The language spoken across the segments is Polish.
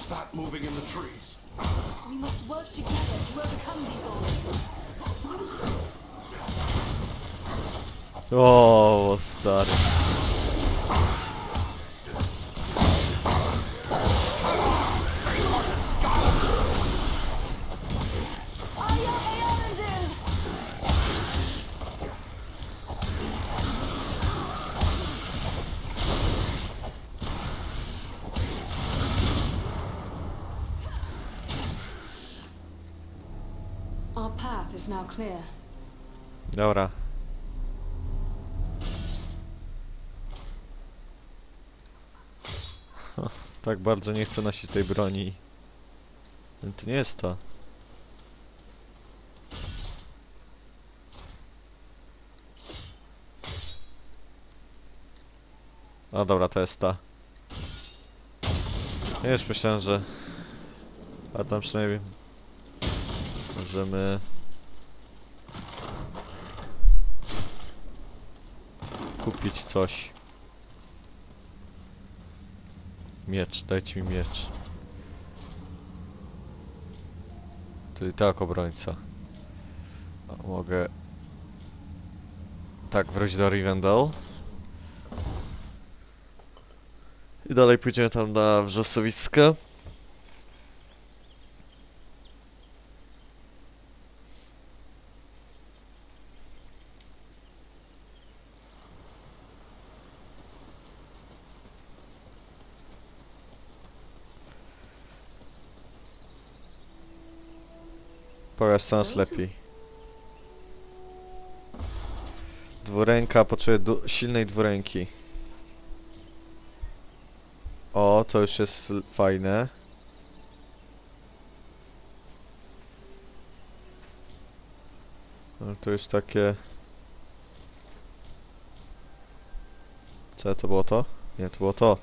Start moving in the trees. We must work together to overcome these odds. O, stary. Aya now clear. Dobra. Tak bardzo nie chcę nosić tej broni. To nie jest to. O dobra, to jest ta. Ja już myślałem, że... A tam przynajmniej... Możemy... kupić coś. Miecz, dajcie mi miecz. To i tak obrońca. Mogę... Tak, wrócić do Rivendell. I dalej pójdziemy tam na wrzosowiska. Pokaż co nas lepiej. Dwuręka, potrzebuję du- silnej dwuręki. O, to już jest fajne. No to już takie... Co to było to? Nie, to było to.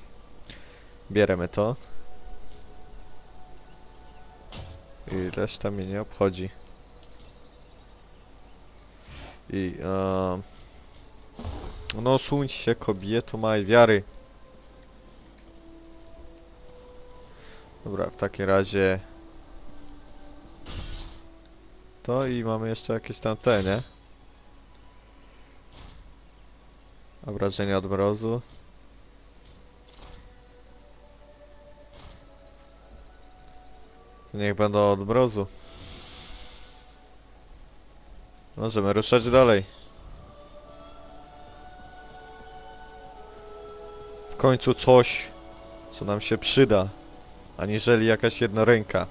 Bierzemy to. I reszta mnie nie obchodzi. I um, No słuń się kobieto maj wiary. Dobra, w takim razie to i mamy jeszcze jakieś tam te, nie? Obrażenia od mrozu. Niech będą od mrozu. Możemy ruszać dalej. W końcu coś, co nam się przyda, aniżeli jakaś jednoręka.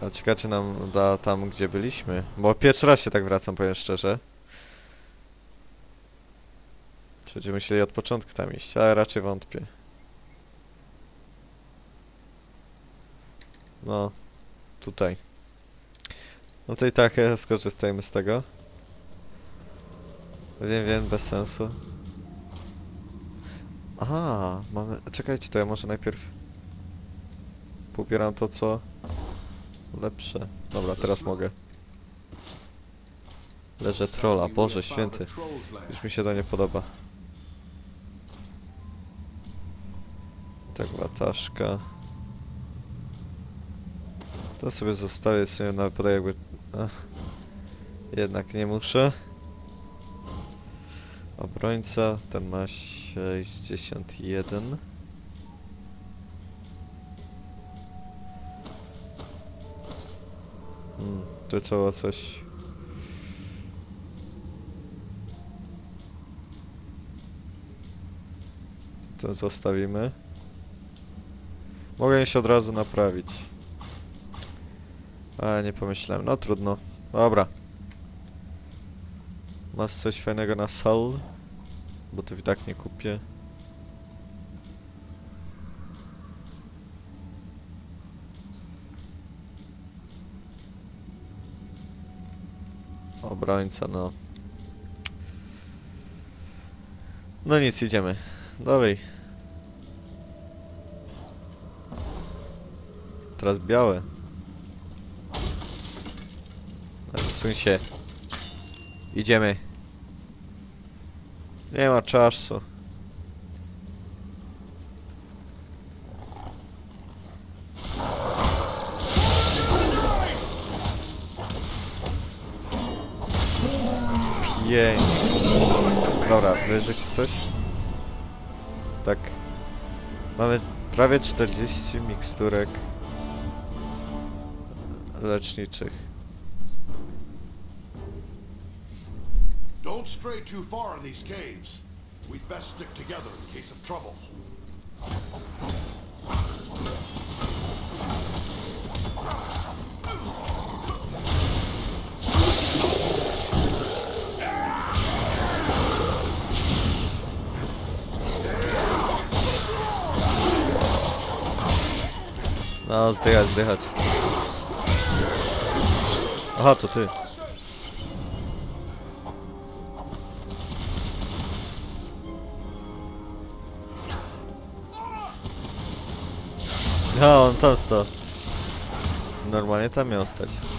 A ciekawe czy nam da tam gdzie byliśmy. Bo pierwszy raz się tak wracam, powiem szczerze. Będziemy musieli od początku tam iść, ale raczej wątpię. No, tutaj. No to i tak e, skorzystajmy z tego. Wiem, wiem, bez sensu. Aha, mamy... Czekajcie, to ja może najpierw... Pobieram to, co... Lepsze. Dobra, teraz mogę. Leżę trolla, Boże święty. Już mi się to nie podoba. Tak, wataszka. To sobie zostawię sobie na jakby... Ach. Jednak nie muszę. Obrońca, ten ma 61. Hmm, to trzeba coś... To zostawimy. Mogę się od razu naprawić. A nie pomyślałem, no trudno. Dobra. Masz coś fajnego na sal? Bo to i tak nie kupię. Obrońca, no. No nic, idziemy. Dalej. Teraz białe. Odsuń się. Idziemy. Nie ma czasu. Pięknie. Dobra, wyrzucić coś? Tak. Mamy prawie 40 miksturek leczniczych. Don't stray too far in these caves. We'd best stick together in case of trouble. No, zdychać, zdychać. Aha, to ty. No, on tam sto. Normalnie tam miał stać.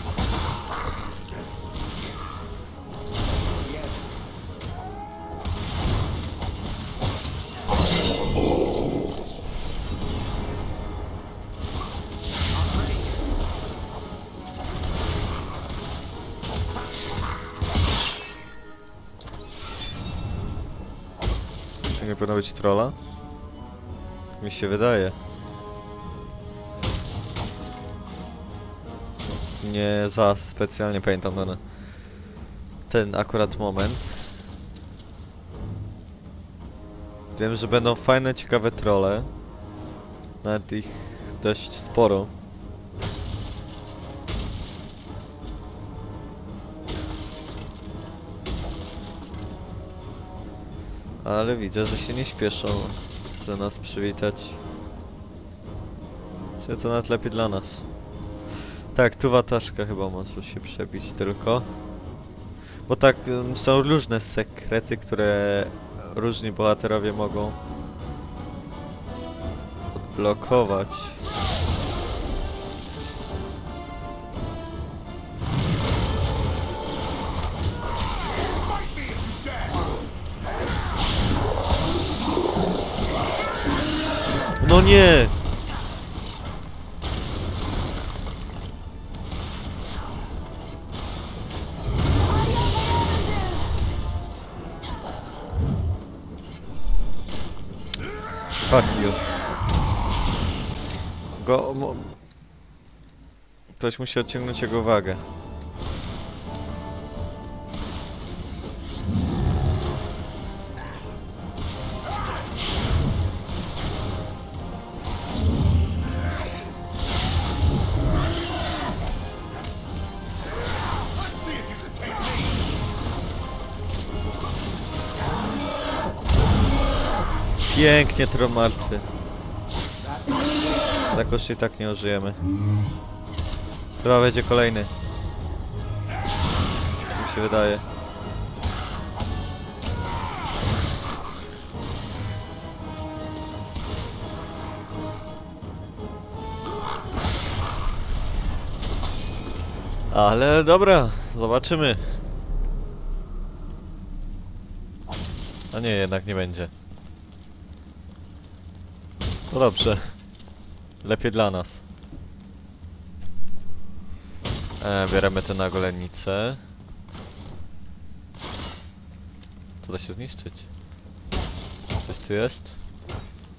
Powinno być trolla? Mi się wydaje. Nie za specjalnie pamiętam ten, ten akurat moment. Wiem, że będą fajne, ciekawe trolle. Nawet ich dość sporo. Ale widzę, że się nie śpieszą, że nas przywitać. Czy to nawet lepiej dla nas. Tak, tu wataszka chyba może się przebić tylko. Bo tak, ym, są różne sekrety, które różni bohaterowie mogą odblokować. No nie! Fuck you. Go... Mo Ktoś musi odciągnąć jego uwagę. Pięknie, tro martwy. Jakoś i tak nie użyjemy. Chyba będzie kolejny. Mi się wydaje. Ale dobra, zobaczymy. A nie, jednak nie będzie. No dobrze. Lepiej dla nas. E, bierzemy tę nagolennicę. To da się zniszczyć. Coś tu jest?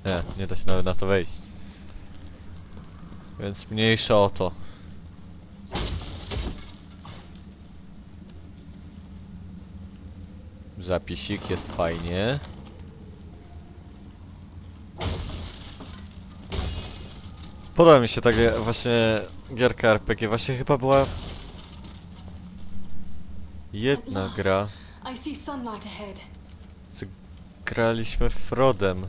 Nie, nie da się nawet na to wejść. Więc mniejsza o to. Zapisik jest fajnie. Podoba mi się tak właśnie gierka RPG. Właśnie chyba była jedna gra. Że Graliśmy Frodem.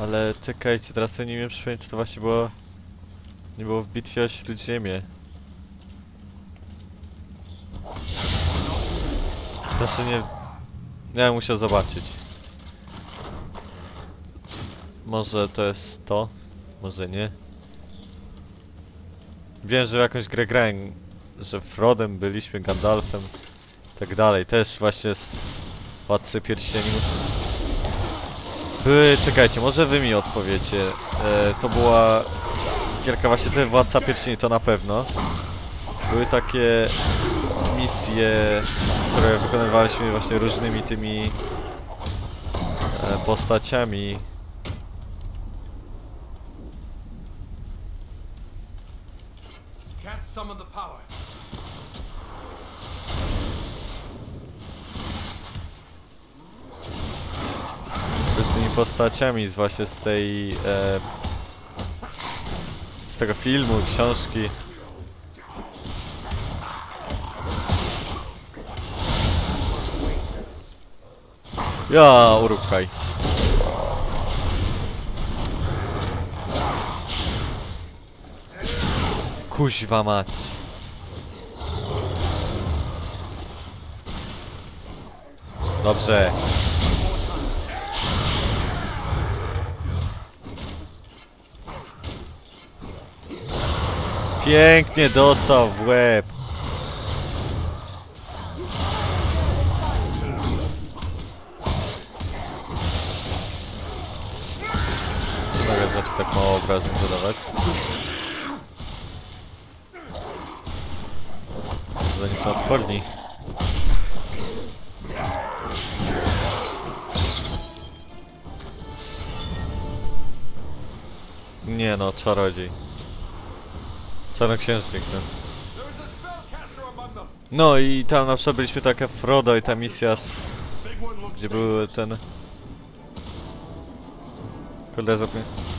Ale czekajcie, teraz sobie nie wiem przypomnieć, czy to właśnie było... Nie było w bitwie o Śródziemie. Znaczy nie... Ja musiał zobaczyć. Może to jest to, może nie. wiem, że jakąś grę grałem, że Frodem byliśmy, Gandalfem i tak dalej. Też właśnie z Władcy Pierścieni. Były, czekajcie, może wy mi odpowiecie. E, to była gierka właśnie to Władca Pierścieni, to na pewno. Były takie misje, które wykonywaliśmy właśnie różnymi tymi e, postaciami. Summon the power. różnymi postaciami z właśnie z tej e, z tego filmu, książki. Ja, uruchaj. Kuźwa mać. Dobrze. Pięknie dostał w łeb. Mogę znaczy tak mało obrażeń zadawać. Że nie są odporni. Nie no, czarodziej. Czarnoksiężnik ten. Them. No i tam na przykład byliśmy taka Frodo i ta misja, z, gdzie były ten... Kurde, zapomnę.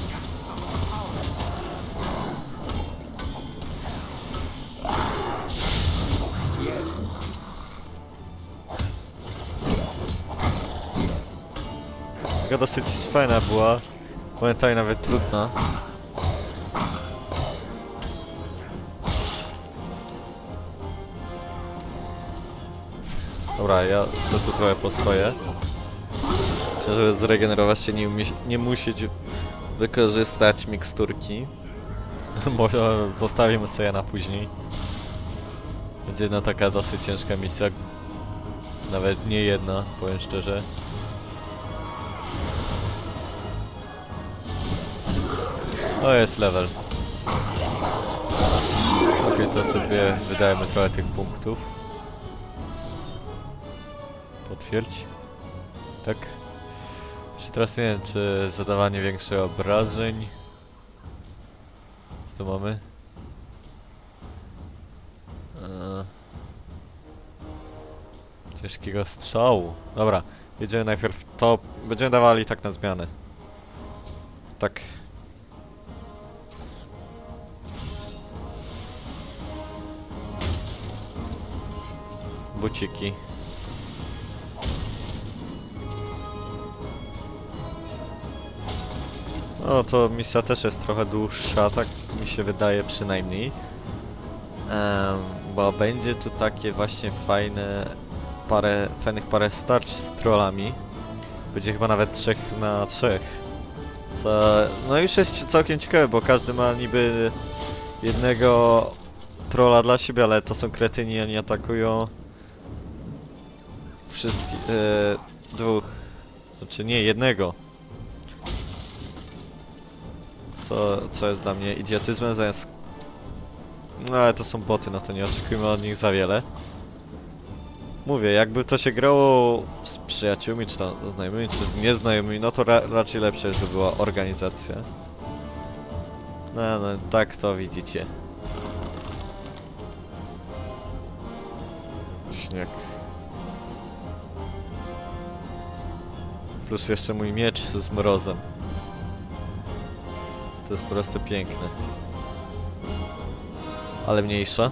Taka dosyć fajna była, momentami nawet trudna. Dobra, ja co tu trochę postoję. Myślę, żeby zregenerować się nie, nie musieć wykorzystać miksturki. Może zostawimy sobie na później. Będzie no taka dosyć ciężka misja. Nawet nie jedna, powiem szczerze. To jest level. Okej, to sobie wydajemy trochę tych punktów. Potwierdź. Tak. Jeszcze teraz nie wiem, czy zadawanie większych obrażeń. Co tu mamy? Eee. Ciężkiego strzału. Dobra, jedziemy najpierw to. Będziemy dawali tak na zmianę. Tak. Buciki. No to misja też jest trochę dłuższa, tak mi się wydaje przynajmniej. Em, bo będzie tu takie właśnie fajne parę, fajnych parę starć z trollami. Będzie chyba nawet 3 na 3. Co, no już jest całkiem ciekawe, bo każdy ma niby jednego trolla dla siebie, ale to są kretyni, oni atakują wszystkich, e, dwóch, znaczy nie, jednego. Co, co jest dla mnie idiotyzmem zamiast... No ale to są boty, no to nie oczekujmy od nich za wiele. Mówię, jakby to się grało z przyjaciółmi, czy tam znajomymi, czy z nieznajomymi, no to ra raczej lepsze by była organizacja. No, no, tak to widzicie. Śnieg. Plus jeszcze mój miecz z mrozem. To jest po prostu piękne. Ale mniejsza.